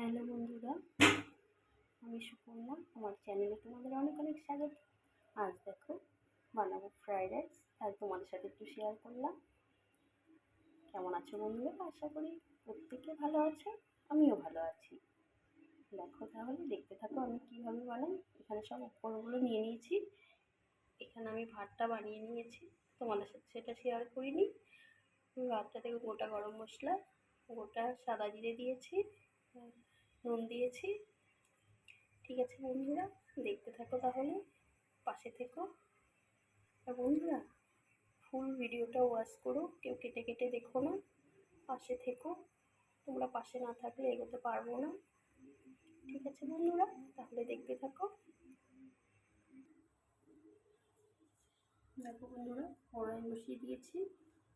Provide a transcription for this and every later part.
Hello বন্ধুরা, আমি সুপর্ণা, আমার চ্যানেলে তোমাদের অনেক অনেক স্বাগত। আজ দেখো, বানাবো ফ্রাইড রাইস আর তোমাদের সাথে একটু শেয়ার করলাম। কেমন আছো বন্ধুরা? আশা করি প্রত্যেকে ভালো আছে, আমিও ভালো আছি। দেখো তাহলে, দেখতে থাকো আমি কীভাবে বানাই। এখানে সব উপকরণগুলো নিয়ে নিয়েছি। এখানে আমি ভাতটা বানিয়ে নিয়েছি। তোমাদের সাথে সেটা শেয়ার করিনি। ভাতটা থেকে গোটা গরম মশলা, গোটা সাদা জিরে দিয়েছি। নুন দিয়েছি। ঠিক আছে বন্ধুরা, দেখতে থাকো তাহলে, পাশে থেকো। আর বন্ধুরা, ফুল ভিডিওটা ওয়াচ করো, কেউ কেটে কেটে দেখো না, পাশে থেকো। তোমরা পাশে না থাকলে এগোতে পারব না। ঠিক আছে বন্ধুরা, তাহলে দেখতে থাকো। দেখো বন্ধুরা, কড়াই বসিয়ে দিয়েছি,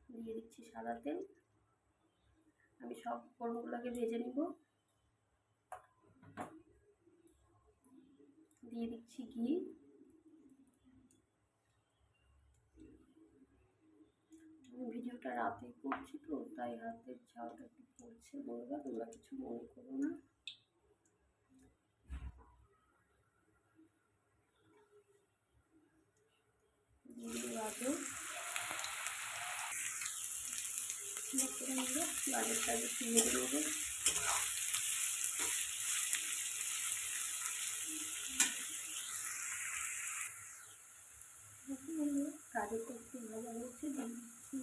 দিয়ে দিচ্ছি সাদা তেল। আমি সব ফোড়নগুলোকে ভেজে নিব। দিয়ে দিচ্ছি ঘি। ভিডিওটা রাতে করছি তো, তাই হাতের ঝালটা একটু পড়ছে বলবা তোমরা কিছু মনে করো না। দিয়ে গাজর গাজরটা একটু ভেজে নেব গাজরটা একটু ভাজা হয়েছে দিচ্ছি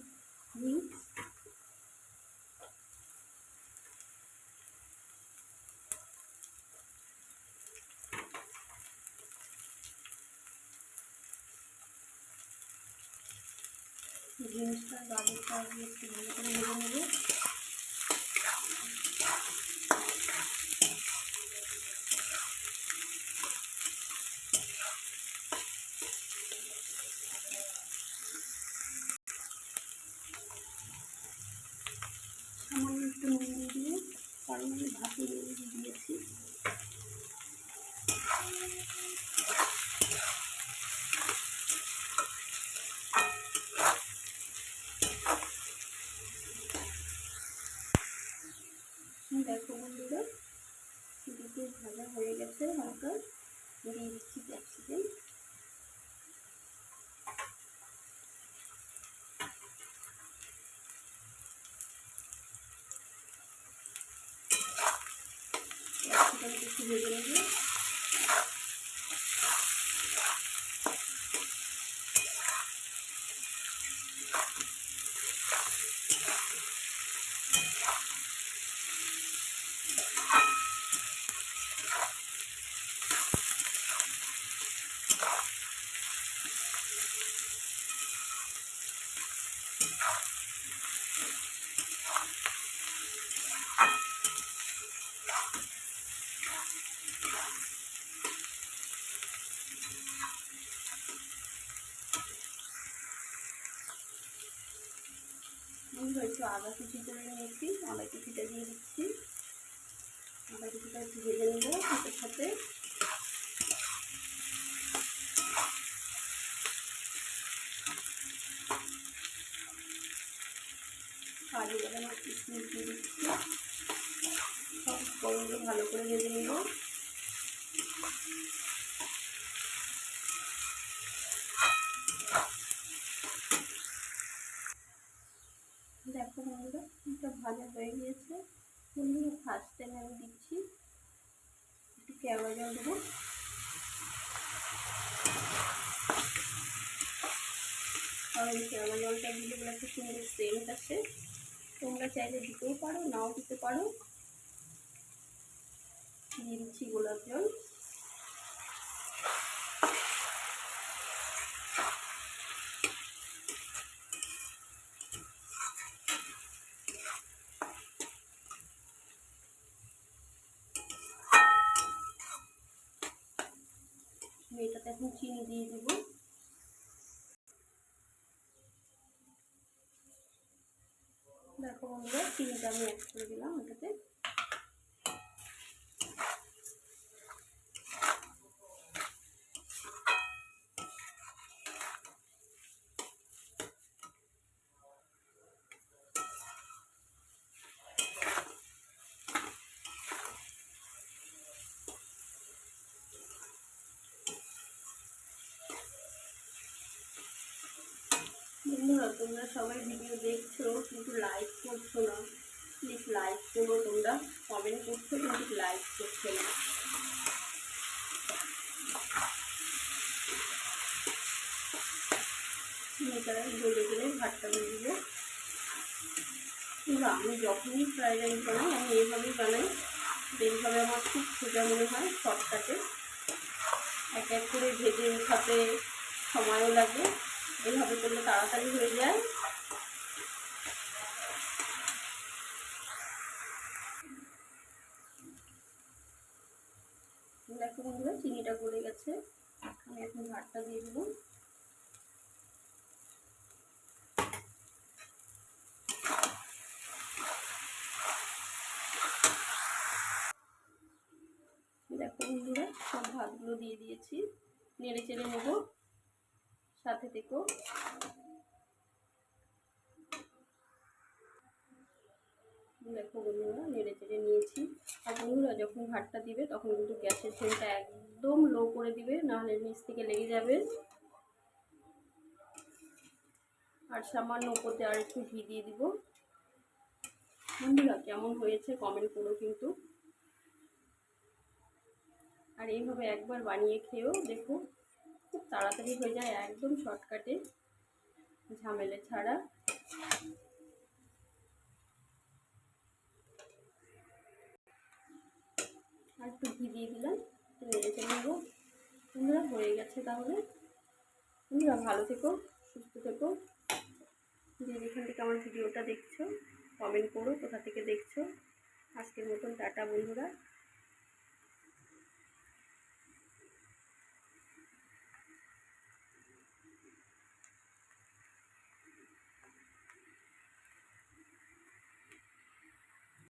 জিনিসটা গাজরটা একটু ভালো সামান্য একটু নুন দিয়ে দিয়ে কারণ আমি ভাতে দিয়েছি দেখো বন্ধুরা দুটো ভালো হয়ে গেছে হালকা দিয়ে দিচ্ছি ক্যাপসিকাম ক্যাপসিকাম একটু ভেজে নেব বন্ধুরা একটু আদা কুচি করে নিয়েছি, আদা কুচিটা দিয়ে দিচ্ছি। আদা কুচিটা একটু ভেজে নেব এটার সাথে। কাজু বাদাম কিশমিশ দিয়ে দিচ্ছি। সব ভালো করে ভেজে নেব দেখো বন্ধুরা এটা ভাজা হয়ে গিয়েছে বন্ধুরা টাইম আমি দিচ্ছি। একটু কেওড়া জল দেবো। আর এই কেওড়া জলটা দিলে বলে একটা সুন্দর সেন্ট আসে। তোমরা চাইলে দিতেও পারো, নাও দিতে পারো। দিয়ে দিচ্ছি গোলাপ জল। এটাতে এখন চিনি দিয়ে দিব। দেখো বন্ধুরা চিনিটা আমি অ্যাড করে দিলাম এটাতে বন্ধুরা, তোমরা সবাই ভিডিও দেখছ, কিন্তু লাইক করছ না। প্লিজ লাইক করো তোমরা কমেন্ট করছ, কিন্তু লাইক করছ না। মেয়েটারা গলে গেলে ভাতটা দিয়ে কিন্তু আমি যখনই ফ্রাইড রাইস বানাই, আমি এইভাবেই বানাই, এইভাবে আমার খুব সোজা মনে হয় শর্টকাটে এক এক করে ভেজে উঠাতে সময়ও লাগে। এইভাবে করলে তাড়াতাড়ি হয়ে যায়। দেখো বন্ধুরা, চিনিটা গলে গেছে। আমি এখন ভাতটা দিয়ে দেবো। দেখো বন্ধুরা, সব ভাতগুলো দিয়ে দিয়েছি। নেড়ে চেড়ে নেব। সাথে থেকো দেখো বন্ধুরা, নেড়ে চেড়ে নিয়েছি। আর বন্ধুরা, যখন ভাতটা দিবে, তখন কিন্তু গ্যাসের ফ্লেমটা একদম লো করে দিবে, নাহলে নিচ থেকে লেগে যাবে। আর সামান্য উপরতে আর একটু ঘি দিয়ে দিব। বন্ধুরা, কেমন হয়েছে কমেন্ট করো কিন্তু। আর এইভাবে একবার বানিয়ে খেয়েও দেখো খুব তাড়াতাড়ি হয়ে যায়, একদম শর্টকাটে, ঝামেলে ছাড়া। আর একটু ঘি দিয়ে দিলাম নেড়ে চেড়ে নেব। বন্ধুরা, হয়ে গেছে তাহলে। বন্ধুরা, ভালো থেকো, সুস্থ থেকো। যে যেখান থেকে আমার ভিডিওটা দেখছ কমেন্ট করো, কোথা থেকে দেখছ। আজকের মতন টাটা বন্ধুরা।